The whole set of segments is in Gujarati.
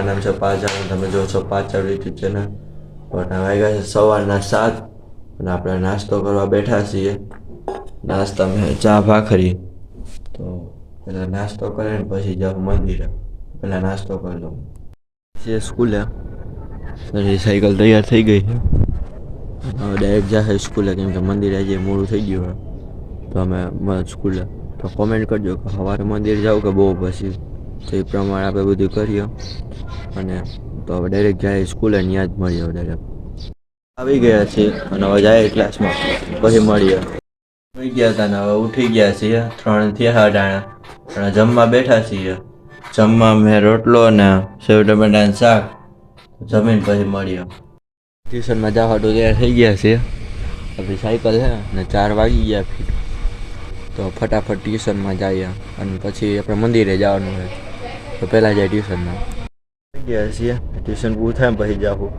છે પાચાનું તમે જો છો પાચાનું યુટ્યુબ ચેનલ પણ વાગ્યા છે સવારના સાત અને આપણે નાસ્તો કરવા બેઠા છીએ. નાસ્તા મેં ચા ભાખરી. તો પહેલાં નાસ્તો કરીને પછી જાઉં મંદિરે. પહેલાં નાસ્તો કરી લઉં. છે સ્કૂલે. તારી સાયકલ તૈયાર થઈ ગઈ છે. હવે ડાયરેક્ટ જાશે સ્કૂલે, કેમ કે મંદિરે આજે મોડું થઈ ગયું હોય. તો અમે મ- સ્કૂલે. તો કોમેન્ટ કરજો કે સવારે મંદિર જાવ કે બહુ પછી. તો એ પ્રમાણે આપણે બધું કરીએ અને તો હવે ડાયરેક્ટ જાય સ્કૂલે ને ત્યાં જ હવે ડાયરેક્ટ આવી ગયા છીએ અને હવે જાય ક્લાસમાં પછી મળીએ. સુઈ ગયા હતા ને હવે ઉઠી ગયા છીએ. ત્રણ થયા આણા અને જમવા બેઠા છીએ. જમવા મેં રોટલો ને સેવ ટમેટાનું શાક. જમીન પછી મળીએ. ટ્યુશનમાં જવા તો તૈયાર થઈ ગયા છે આપણી સાયકલ છે ને ચાર વાગી ગયા તો ફટાફટ ટ્યુશનમાં જઈએ. અને પછી આપણે મંદિરે જવાનું હોય તો પહેલાં જાય ટ્યુશનમાં ગયા છીએ ટ્યુશન પૂરું થાય પછી જાઉં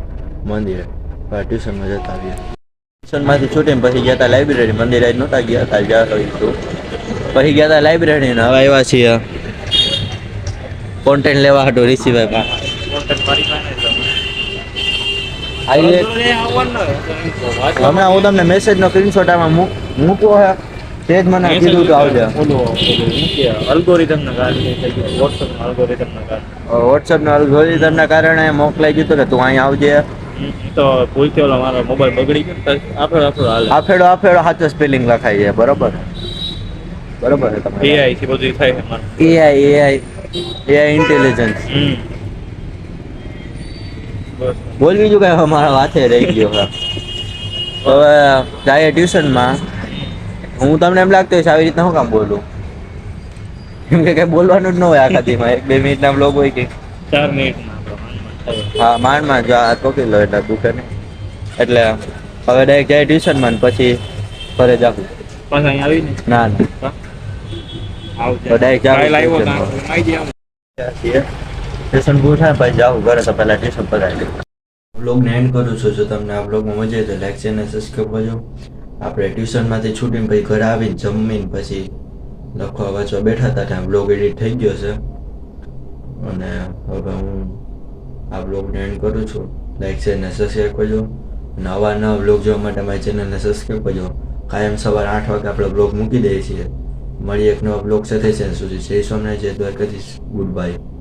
મંદિરે ટ્યુશનમાં જતા આવીએ ટ્યુશનમાંથી છૂટીને પછી ગયા હતા લાઇબ્રેરી મંદિરે જ નહોતા ગયા હતા તો પછી ગયા હતા લાઇબ્રેરી ને હવે આવ્યા છીએ કોન્ટેન્ટ લેવા હતો ઋષિભાઈ પાસે હમણાં હું તમને મેસેજનો સ્ક્રીનશોટ આમાં મૂક- મૂકવો હે તે જ મને કીધું તો આવજે. અલ્ગોરિધમ ના કારણે. વોટ્સઅપના અલ્ગોરિધમના કારણે મોકલાઈ ગયું કે તું અહીંયા આવજે. તો ભૂલથી ઓલો મારો મોબાઈલ બગડી ગયો. આપણો આપણો હાલે. આફેડો આફેડો સાચો સ્પેલિંગ લખાય છે બરોબર? બરોબર છે તમારે? એઆઈ થી બધું થાય છે મારે. એઆઈ એઆઈ એઆઈ ઇન્ટેલિજન્સ બોલ બીજું કઈ હવે મારા વાથે રહી ગયો હવે? હવે જાય ટ્યુશનમાં. હું તમને એમ લાગતું હોય આવી રીતના હું કામ બોલું? કેમ કે કઈ બોલવાનું જ ન હોય આખા દીમાં એક બે મિનિટના બ્લોગ હોય કે? ચાર થાય. હા માંડ માંડ જો આ પકડી લો એટલે દુખે ને એટલે હવે ડાયરેક્ટ જાય ટ્યુશનમાં પછી ફરે જાવું પાછા અહીં આવીને? ના ના. આવજે. તો direct જાવું ટ્યુશન પૂરું થાય પછી જાવું ઘરે તો પહેલાં ટ્યુશન પતાવી દઉં. બ્લોગને એન્ડ કરું છું જો તમને આ બ્લોગમાં મજા આવે તો લાઈક છે અને સબસ્ક્રાઈબ કરજો. આપણે ટ્યુશનમાંથી છૂટીને પછી ઘરે આવીને જમીને પછી લખવા વાંચવા બેઠા હતા ત્યાં બ્લોગ એડિટ થઈ ગયો છે. અને હવે હું આ બ્લોગને એન્ડ કરું છું. લાઈક છે અને સબસ્ક્રાઈબ કરજો. નવા નવા બ્લોગ જોવા માટે મારી ચેનલને સબસ્ક્રાઈબ કરજો. કાયમ સવારે આઠ વાગે આપણે બ્લોગ મૂકી દઈએ છીએ. મળી એક નવા બ્લોગ સાથે. છે સુધી જય સોમનાથ જય દ્વારકાધીશ. Good bye